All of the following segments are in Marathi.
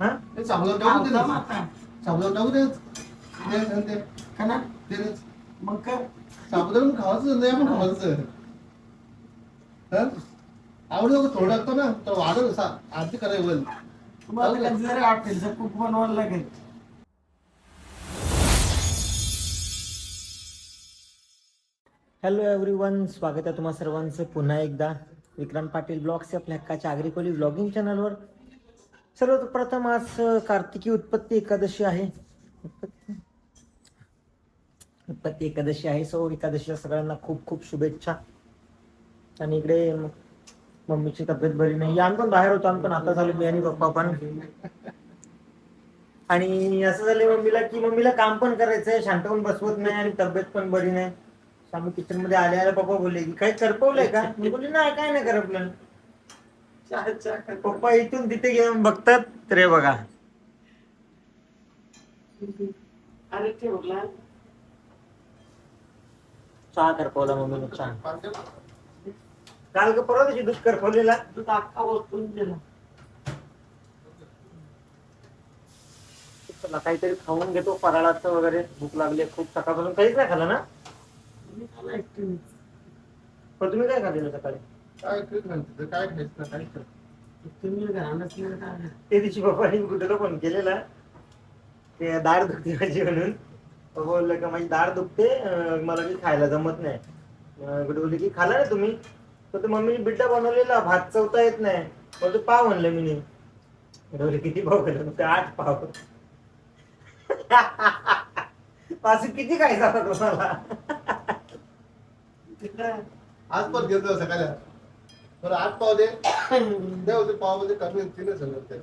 हा? ते साबुदाणा टाकू दे टाकू दे. का ना? मग काय? साबुदाणा पण खावायचं नाही आपण खावायचं. हा? आवडलं का थोडं टाकतो ना. तर असा आरती करायला कुक बनवायला लागेल. हॅलो एव्हरीवन स्वागत आहे तुम्हा सर्वांचं पुन्हा एकदा. विक्रांत पाटील ब्लॉग्स आपल्या हक्काच्या आग्रिकोली ब्लॉगिंग चॅनलवर सर्वप्रथम आज कार्तिकी उत्पत्ती एकादशी आहे. उत्पत्ती? एकादशी आहे. सो एकादशीच्या सगळ्यांना खूप खूप शुभेच्छा. आणि इकडे मम्मीची तब्येत बरी नाही. आम्ही पण बाहेर होतो. आम्ही पण आता झालो मी आणि पप्पा पण. आणि असं झालं मम्मीला की मम्मीला काम पण करायचंय. शांत पण बसवत नाही आणि तब्येत पण बरी नाही. आम्ही किचनमध्ये आले आले पप्पा बोलले की काही करपवलंय का? मी बोलले नाही काय नाही करपलं. पप्पा इथून तिथे घेऊन बघतात तर हे बघा. अरे ठेवला चहा करपवला मम्मीने चहा. काल का परवा दिवशी दूध करपवलेला दूध अख्खा वस्तून दिला. चला काहीतरी खाऊन घेतो फराळाचं वगैरे भूक लागली खूप सकाळपासून काहीच नाही खाल्लं ना. पण तुम्ही काय खाल्लेलं सकाळी? काय म्हणते काय खायचं काय तुम्ही घरानच नाही ते दिवशी पप्पाने कुठे फोन केलेला ते दाढ दुखते माझी म्हणून पप्पा बोललं का माझी दाढ दुखते मला की खायला जमत नाही कुठे बोलले की खाला ना तुम्ही तर ते मम्मीने बिड्डा बनवलेला भात चवता येत नाही बोलतो पाव म्हणलं मी बोलले किती पाव केलं ते आठ पाव पाच किती खायचा आता तुम्हाला आज पण घेतो सकाळी. बरं आठ पाव दे. दे होते पावमध्ये कमी तीन सगळं ते.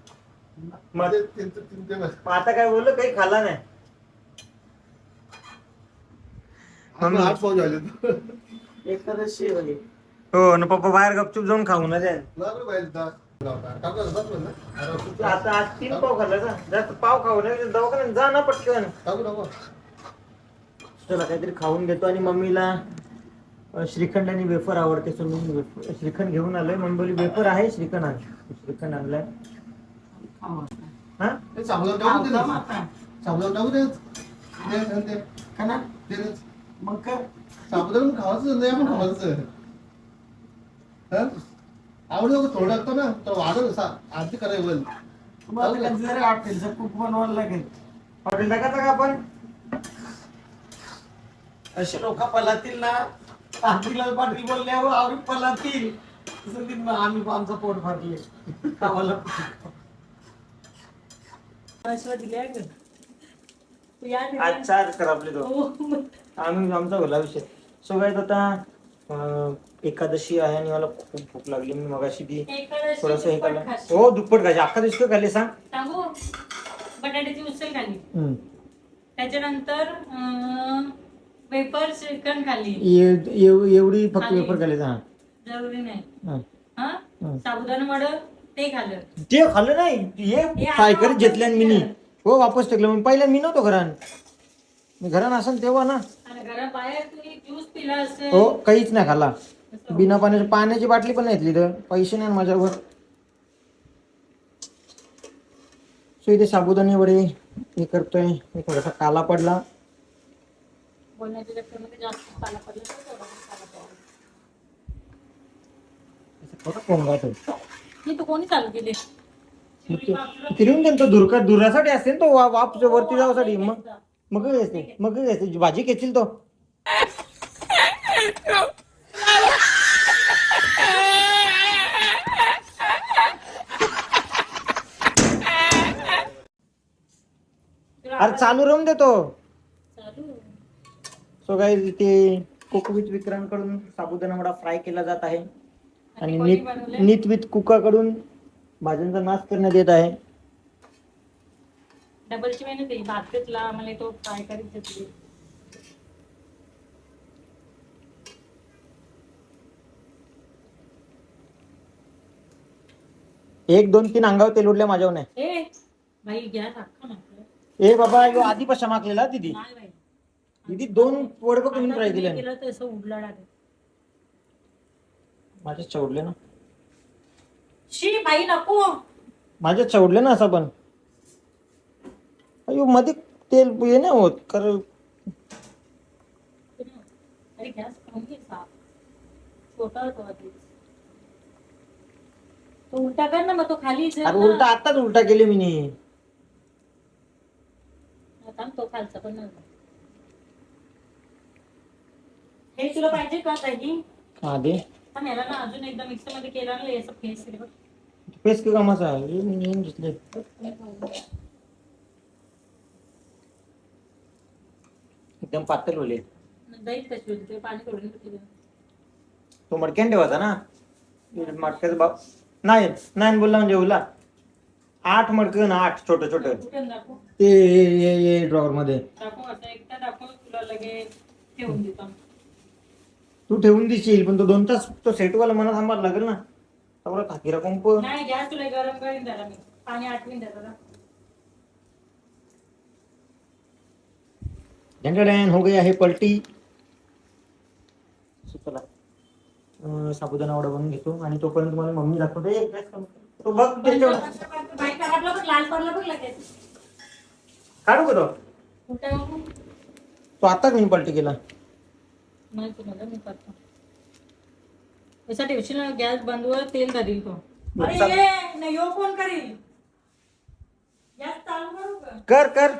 मग ते तीन ते तीन ते बस. मग आता काय बोललो काही खाल्ला नाही. आठ पाव झाले एकादशी हो ना पप्पा बाहेर गपचूप जाऊन खाऊन आले लागलं पाहिजे दहा. टाकलं ना, सुट्टी. आता आज तीन पाव खाल्ला का जास्त पाव खाऊ नये दवाखान्यात जा ना पटकन. टाकू टाकू चला काहीतरी खाऊन घेतो आणि मम्मीला. श्रीखंड आणि वेफर आवडते सो मी श्रीखंड घेऊन आलोय मम्मी बोली वेफर आहे श्रीखंड आण श्रीखंड आणलाय. हा ते टाकू दे आवडतं ना. माता. साबुदाणा टाकू दे दे दे दे. का ना? दे दे. मग काय साबुदाणा पण खावायचं नाही आपण खावायचं हा? आवडलं का थोडं ना तर वाढत असा आरती करायला होईल तुम्हाला कधीतरी हॉटेलचं कुक बनवायला लागेल हॉटेल टाकायचं का आपण असे लोक पलातील ना पाटील पाटील बोलल्यावर आवडी पलातील. तसं ते मग आम्ही आमचं पोट भरले. आज चार तो हो. आम्ही आमचा भला विषय. सो काय आता अ, एकादशी आहे आणि मला खूप भूक लागली. मी मगाशी ती एकादशी थोडस हे दुप्पट खाल्लं. हो दुप्पट खायची अख्खा दिवस काय खाल्ली सांग. बटाट्याची उसळ खाल्ली. हम्म. त्याच्यानंतर वेपर श्रीखंड एव- एव- एवढी फक्त. वेफर खाल्ली हा जरुरी नाही. हा. हा? हं. साबुदाणा वड ते खाल्लं. ते खाल्लं नाही. हे हे आता वापस घेतल्या मी केलं. हो वापस टाकलं. मी पहिल्या मी नव्हतो घरान मी घरान असेल तेव्हा ना. आणि घराबाहेर तुम्ही ज्यूस पिला असेल. हो काहीच नाही खाल्ला. असं. बिना पाण्याची पाण्याची बाटली पण नाही तर. पैसे नाही ना माझ्यावर. सो इथे साबुदाणे वडे हे करतोय. हे थोडासा काला पडला. बोलण्याच्या चक्करमध्ये जास्त पाला पडला तर थोडासा पाला पडला. थोडा पोंगाट होतो. ही तू कोणी चालू केली वा- वाप वरती जावासाठी मग मग असते मग असते भाजी खेचील तो अरे चालू राहून देतो चालू सो काय ते कोकोवित विक्रांकडून साबुदाणा वडा फ्राय केला जात आहे. आणि नीत? नीत विथ कुकाकडून भाज्यांचा नाश करण्यात येत आहे. डबलची मेहनत आहे भात घेतला मला तो फ्राय करीत घेतली एक दोन तीन अंगावर तेल उडल्या माझ्यावर नाही. ए बाई गॅस अख्खा मागतोय. ए बाबा ह्यो आधी पशा मागलेला दिदी. नाही बाई. दिदी दोन वडबं कमी फ्राय दिले केलं तर असं उडला डायरेक्ट. चवडले ना शी बाई नको माझ्या चवडले ना असं पण अयो, मध्ये तेल हे नाही होत कारण अरे गॅस कमी आहे साप छोटा होतो आधीच. तो उलटा कर ना मग तो खाली अरे ना. उलटा आताच उलटा केले मी नी. तो खालचा पण नाही हे तुला पाहिजे का दही हा दे. याला ना अजून एकदा मिक्सरमध्ये केला ना याचा फेस आहे बघ. पेस का कामाचा हे मी घेतले एकदम पातळ होले दही कशी होती ते पाणी करून ठेवते. तो मडक्यान ठेवायचा ना? मडक्याचा बाप नाही नाही बोलला म्हणजे ओला आठ मडकं ना आठ छोट छोट. कुठे दाखव? ते ड्रॉवर मध्ये. दाखव असं एकदा दाखव तुला लगेच ठेवून देतो. तू ठेवून देशील पण तो दोन तास तो सेटवाला मला थांबायला लागेल ना. त्यामुळे खाकीरा पंप नाही गॅस तुला गरम करीन त्याला मी. पाणी आठवीन त्याला झंडडॅन हो गया है पलटी. चला. साबुदाणा वडा बनवून घेतो आणि तोपर्यंत मला मम्मी दाखवते. "ए, गॅस कमी कर." तो बघ त्याच्यावर. बाईक काढला बघ लाल पडला बघ लगेच. काढू का तो? कुठे बघू? तो आता मी पलटी केला. नाही तुम्हाला मी करतो. असा ठेवशील ना गॅस बंदवर तेल धरील तो. अरे ये नाही यो कोण करील? गॅस चालू करू का? कर कर.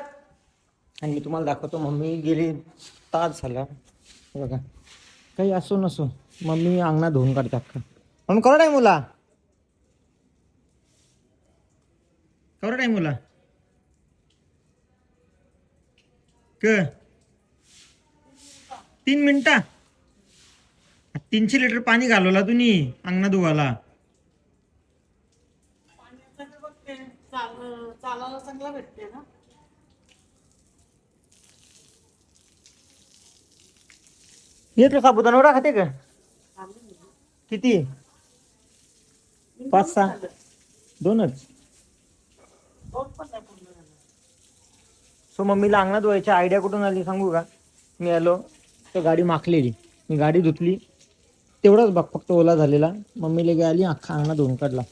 आणि मी तुम्हाला दाखवतो मम्मी गेली तास झाला. बघा. काही असो नसो. मम्मी अंगणात धुवून काढते अख्खा. मम्मी करा टाईम मुला. करा टाईम मुला. क तीन मिनिटा. तीनशे लिटर पाणी घालवला तुम्ही अंगणा धुवाला घेतलं चांगला साबुदाणा वडा खाते का? किती? पाच सहा दोनच. सो मम्मीला अंगणात व्हायची आयडिया कुठून आली सांगू का? मी आलो. तर गाडी माखलेली. मी गाडी धुतली. तेवढाच बघ फक्त ओला झालेला. मम्मीला गे आली अख्खा अंगणा धुवून काढला.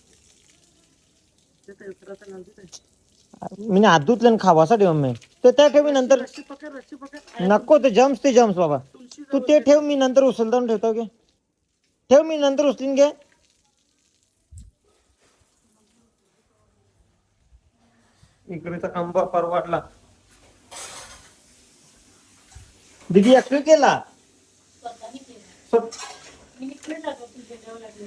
मी हात धुतले ना खावासाठी मम्मी. तर त्या ठेव मी नंतर. नको ते जम्स ते जम्स बाबा. तू ते ठेव मी नंतर उचलताना ठेवतो घे. ठेव मी नंतर उचलीन गे इकडे तर आंबा परवाडला. दीदी एकटं केला? स्वतःने केलं. स्व- मी इकडे जातो तुझ्या जेव्हा लागले.